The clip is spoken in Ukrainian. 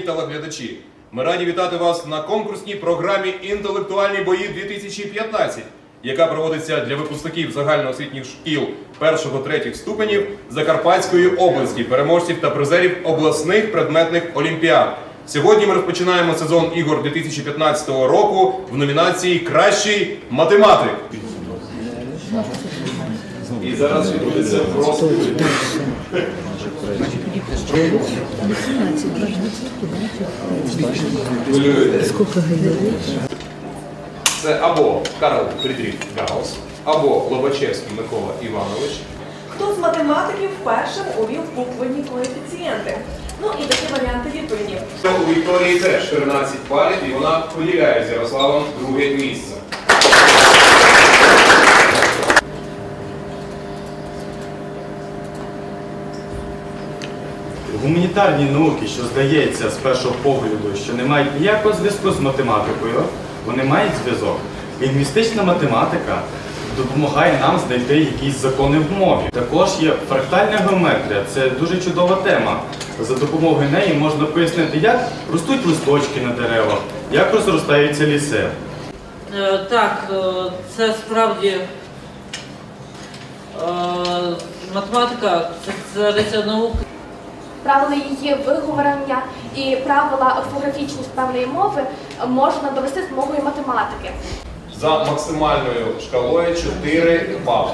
телеглядачі. Ми раді вітати вас на конкурсній програмі Інтелектуальні бої 2015, яка проводиться для випускників загальноосвітніх шкіл першого-третіх ступенів Закарпатської області, переможців та призерів обласних предметних олімпіад. Сьогодні ми розпочинаємо сезон ігор 2015 року в номінації Кращий математик. І зараз відбудеться просто. Сколько? Це або Карл Фрідріх Гаус, або Лобачевський Микола Іванович. Хто з математиків першим увів буквені коефіцієнти? Ну і такі варіанти відповідів. Це у Вікторії теж 14 балів, і вона поділяє з Ярославом друге місце. Гуманітарні науки, що здається з першого погляду, що не мають ніякого зв'язку з математикою, вони мають зв'язок. Лінгвістична математика допомагає нам знайти якісь закони в мові. Також є фрактальна геометрія, це дуже чудова тема. За допомогою неї можна пояснити, як ростуть листочки на деревах, як розростаються ліси. Е, Так, е, це справді е, математика, це цариця наук. Правила її виговорення і правила орфографічність певної мови можна довести з мовою математики. За максимальною шкалою 4 бали.